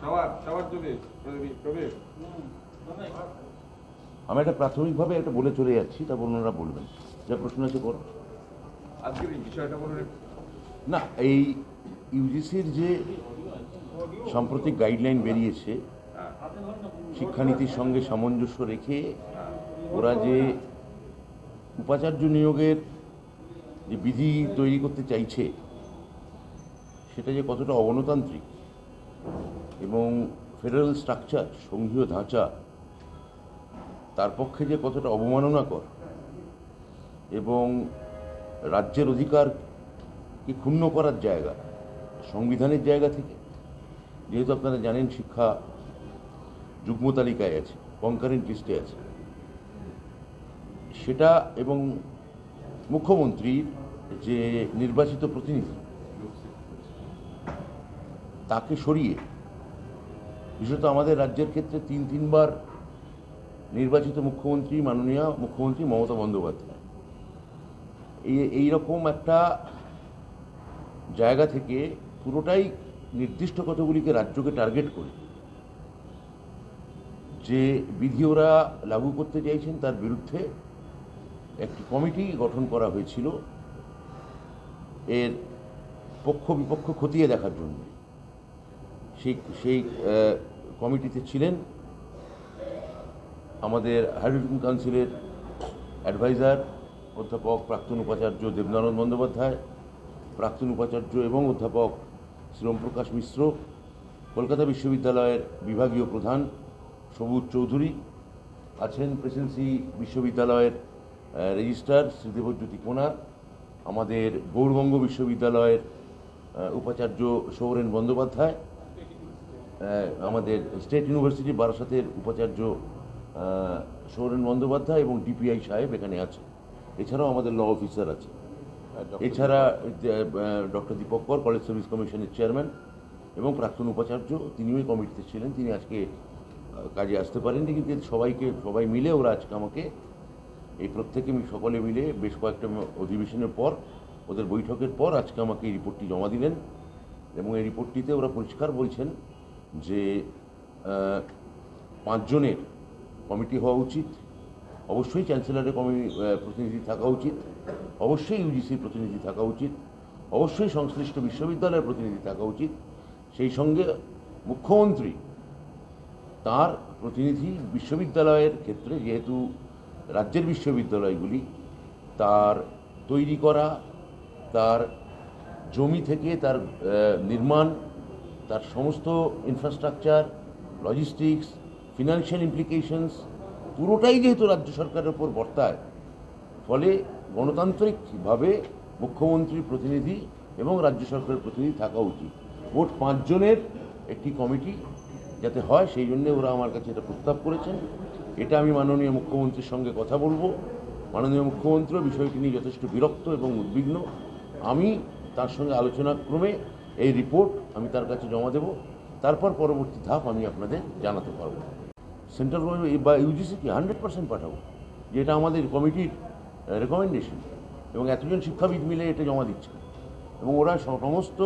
সবার সবার প্রদীপ প্রবীর। আমি একটা প্রাথমিকভাবে একটা বলে চলে যাচ্ছি তারপর ওনারা বলবেন। যা প্রশ্ন আছে করো আজকের এই বিষয়টা বলুন না এই ইউজিসির যে সাম্প্রতিক গাইডলাইন বেরিয়েছে শিক্ষানীতির সঙ্গে সামঞ্জস্য রেখে ওরা যে উপাচার্য নিয়োগের যে বিধি তৈরি করতে চাইছে সেটা যে কতটা অগণতান্ত্রিক এবং ফেডারেল স্ট্রাকচার সংঘীয় ধাঁচা, তার পক্ষে যে কতটা অবমাননাকর এবং রাজ্যের অধিকারকে ক্ষুণ্ণ করার জায়গা, সংবিধানের জায়গা থেকে, যেহেতু আপনারা জানেন শিক্ষা যুগ্ম তালিকায় আছে কনকারেন্ট লিস্টে আছে, সেটা এবং মুখ্যমন্ত্রীর যে নির্বাচিত প্রতিনিধি তাকে সরিয়ে, বিশেষত আমাদের রাজ্যের ক্ষেত্রে তিন, তিনবার নির্বাচিত মুখ্যমন্ত্রী, মাননীয় মুখ্যমন্ত্রী মমতা বন্দ্যোপাধ্যায়। এই, এইরকম একটা জায়গা থেকে পুরোটাই নির্দিষ্ট কতগুলিকে রাজ্যকে টার্গেট করে, যে বিধি ওরা লাগু করতে চাইছেন তার বিরুদ্ধে একটি কমিটি গঠন করা হয়েছিল এর পক্ষ বিপক্ষ খতিয়ে দেখার জন্য। সেই সেই কমিটিতে ছিলেন আমাদের এডুকেশন কাউন্সিলের অ্যাডভাইজার, অধ্যাপক প্রাক্তন উপাচার্য দেবনারায়ণ বন্দ্যোপাধ্যায়, প্রাক্তন উপাচার্য এবং অধ্যাপক শ্রীরামপ্রকাশ মিশ্র, কলকাতা বিশ্ববিদ্যালয়ের বিভাগীয় প্রধান সবুজ চৌধুরী আছেন, প্রেসিডেন্সি বিশ্ববিদ্যালয়ের রেজিস্ট্রার শ্রী দেবজ্যোতি কোনার আমাদের গৌরবঙ্গ বিশ্ববিদ্যালয়ের উপাচার্য সৌরেন বন্দ্যোপাধ্যায় আমাদের স্টেট ইউনিভার্সিটি বারাসাতের উপাচার্য সৌরেন বন্দ্যোপাধ্যায় এবং ডিপিআই সাহেব এখানে আছে এছাড়াও আমাদের ল অফিসার আছে এছাড়া ডক্টর দীপক কর কলেজ সার্ভিস কমিশনের চেয়ারম্যান এবং প্রাক্তন উপাচার্য তিনিও এই কমিটিতে ছিলেন। তিনি আজকে কাজে আসতে পারেননি কিন্তু সবাইকে সবাই মিলে ওরা আজকে আমাকে এই প্রত্যেকে সকলে মিলে বেশ কয়েকটা অধিবেশনের পর ওদের বৈঠকের পর আজকে আমাকে এই রিপোর্টটি জমা দিলেন এবং এই রিপোর্টটিতে ওরা পরিষ্কার বলছেন যে পাঁচজনের কমিটি হওয়া উচিত। অবশ্যই চ্যান্সেলরের কমি প্রতিনিধি থাকা উচিত। অবশ্যই ইউজিসির প্রতিনিধি থাকা উচিত। অবশ্যই সংশ্লিষ্ট বিশ্ববিদ্যালয়ের প্রতিনিধি থাকা উচিত। সেই সঙ্গে মুখ্যমন্ত্রী তার প্রতিনিধি বিশ্ববিদ্যালয়ের ক্ষেত্রে যেহেতু রাজ্যের বিশ্ববিদ্যালয়গুলি, তার তৈরি করা, তার জমি থেকে তার নির্মাণ তার সমস্ত ইনফ্রাস্ট্রাকচার লজিস্টিক্স ফিনান্সিয়াল ইমপ্লিকেশনস পুরোটাই যেহেতু রাজ্য সরকারের ওপর বর্তায়, ফলে গণতান্ত্রিকভাবে মুখ্যমন্ত্রীর প্রতিনিধি এবং রাজ্য সরকারের প্রতিনিধি থাকা উচিত। মোট পাঁচজনের একটি কমিটি যাতে হয়, সেই জন্য ওরা আমার কাছে এটা প্রস্তাব করেছেন। এটা আমি মাননীয় মুখ্যমন্ত্রীর সঙ্গে কথা বলব। মাননীয় মুখ্যমন্ত্রীও বিষয়টি নিয়ে যথেষ্ট বিরক্ত এবং উদ্বিগ্ন। আমি তার সঙ্গে আলোচনা ক্রমে এই রিপোর্ট আমি তার কাছে জমা দেব। তারপর পরবর্তী ধাপ আমি আপনাদের জানাতে পারব। সেন্ট্রাল গভর্নমেন্ট বা ইউজিসিকে হান্ড্রেড পার্সেন্ট পাঠাবো যেটা আমাদের কমিটির রেকমেন্ডেশন এবং এতজন শিক্ষাবিদ মিলে এটা জমা দিচ্ছে। এবং ওরা সমস্ত,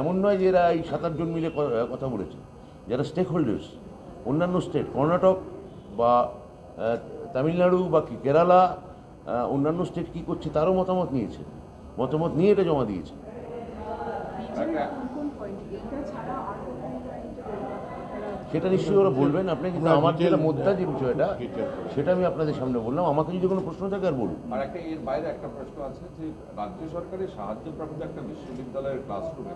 এমন নয় যে এরা এই সাত আটজন মিলে কথা বলেছে। যারা স্টেক হোল্ডার্স অন্যান্য স্টেট কর্ণাটক বা তামিলনাড়ু বা কেরালা অন্যান্য স্টেট কী করছে তারও মতামত নিয়েছে। মতামত নিয়ে এটা জমা দিয়েছে। সেটা নিশ্চয়ই ওরা বলবেন আপনি কিন্তু আমার যেটা মোদ্দা যে বিষয়টা সেটা আমি আপনাদের সামনে বললাম। আমাকে যদি কোনো প্রশ্ন থাকে আর বলুন। আর একটা এর বাইরে একটা প্রশ্ন আছে যে রাজ্য সরকারের সাহায্যপ্রাপ্ত একটা বিশ্ববিদ্যালয়ের ক্লাসরুমে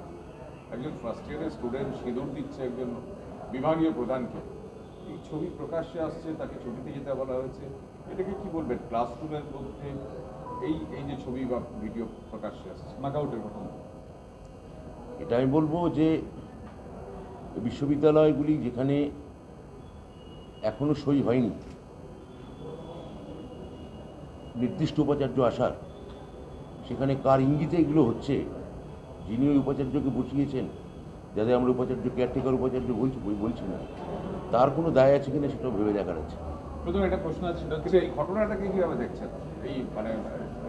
একজন ফার্স্ট ইয়ারের স্টুডেন্ট সিঁদুর দিচ্ছে একজন বিভাগীয় প্রধানকে। এই ছবি প্রকাশ্যে আসছে তাকে ছবিতে যেতে বলা হয়েছে এটাকে কি বলবেন? ক্লাসরুমের মধ্যে এই এই যে ছবি বা ভিডিও প্রকাশ্যে আসছে নাকআউটের ঘটনা এটা আমি বলব যে বিশ্ববিদ্যালয়গুলি যেখানে এখনও সই হয়নি, নির্দিষ্ট উপাচার্য আসার, সেখানে কার ইঙ্গিতে এগুলো হচ্ছে, যিনি ওই উপাচার্যকে বসিয়েছেন, যাদের আমরা উপাচার্য কেয়ারটেকার উপাচার্য বলছি বলছি না, তার কোনো দায় আছে কিনা সেটাও ভেবে দেখার আছে। প্রথমে একটা প্রশ্ন আছে এই ঘটনাটাকে কীভাবে দেখছেন? এই মানে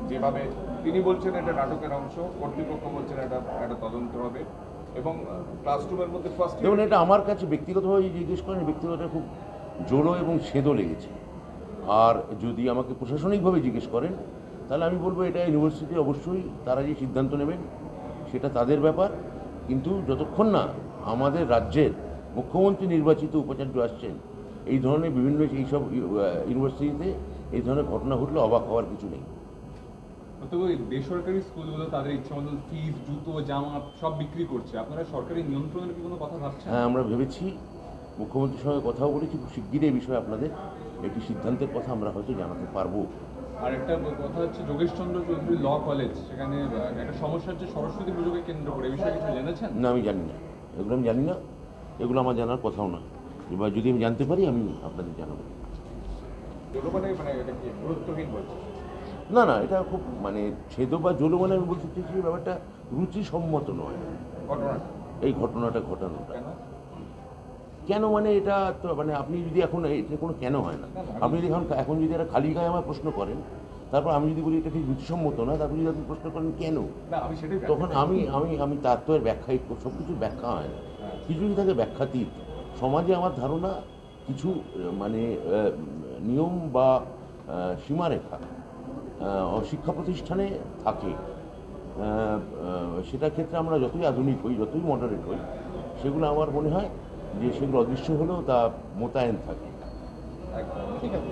যেভাবে তিনি বলছেন এটা নাটকের অংশ কর্তৃপক্ষ বলছেন এটা একটা তদন্ত হবে। এবং ক্লাসরুমের মধ্যে ফার্স্ট দেখুন এটা আমার কাছে ব্যক্তিগতভাবে জিজ্ঞেস করেন ব্যক্তিগত খুব জোরো এবং সেদো লেগেছে। আর যদি আমাকে প্রশাসনিকভাবে জিজ্ঞেস করেন তাহলে আমি বলব এটা ইউনিভার্সিটি অবশ্যই তারা যে সিদ্ধান্ত নেবেন সেটা তাদের ব্যাপার। কিন্তু যতক্ষণ না আমাদের রাজ্যের মুখ্যমন্ত্রী নির্বাচিত উপাচার্য আসছেন এই ধরনের বিভিন্ন এইসব ইউনিভার্সিটিতে এই ধরনের ঘটনা ঘটলে অবাক হওয়ার কিছু নেই। তবে বেসরকারি স্কুলগুলো তাদের ইচ্ছা মতো ফিস জুতো জামা সব বিক্রি করছে। আপনারা সরকারি নিয়ন্ত্রণের কি কোনো কথা ভাবছেন? হ্যাঁ আমরা ভেবেছি মুখ্যমন্ত্রীর সঙ্গে কথাও বলেছি খুব শিগগিরই এই বিষয়ে আপনাদের একটি সিদ্ধান্তের কথা আমরা হয়তো জানাতে পারব। আর একটা কথা হচ্ছে যোগেশচন্দ্র চৌধুরী ল কলেজ সেখানে একটা সমস্যা হচ্ছে সরস্বতী পুজোকে কেন্দ্র করে এই বিষয়ে কিছু জেনেছেন? না আমি জানি না। এগুলো আমি জানি না। এগুলো আমার জানার কথাও না। এবার যদি আমি জানতে পারি আমি আপনাদের জানাব। মানে মানে গুরুত্বহীন বলছে? না না এটা খুব মানে ছেদ বা জলো মানে আমি বলতে চাইছি যে ব্যাপারটা রুচিসম্মত নয়। ঘটনা এই ঘটনাটা ঘটানোটা। কেন? মানে এটা তো মানে আপনি যদি এখন এটা কোনো কেন হয় না? আপনি যদি এখন এখন যদি একটা খালি গায়ে আমার প্রশ্ন করেন তারপর আমি যদি বলি এটা ঠিক রুচিসম্মত না তারপর যদি আপনি প্রশ্ন করেন কেন? তখন আমি আমি আমি তার তো ব্যাখ্যাই সব কিছুর ব্যাখ্যা হয় না। কিছু কিছু থাকে ব্যাখ্যাতীত। সমাজে আমার ধারণা কিছু মানে নিয়ম বা সীমারেখা শিক্ষা প্রতিষ্ঠানে থাকে। সেটার ক্ষেত্রে আমরা যতই আধুনিক হই, যতই মডারেট হই, সেগুলো আমার মনে হয় যে সেগুলো অদৃশ্য হলেও তা মোতায়েন থাকে। ঠিক আছে।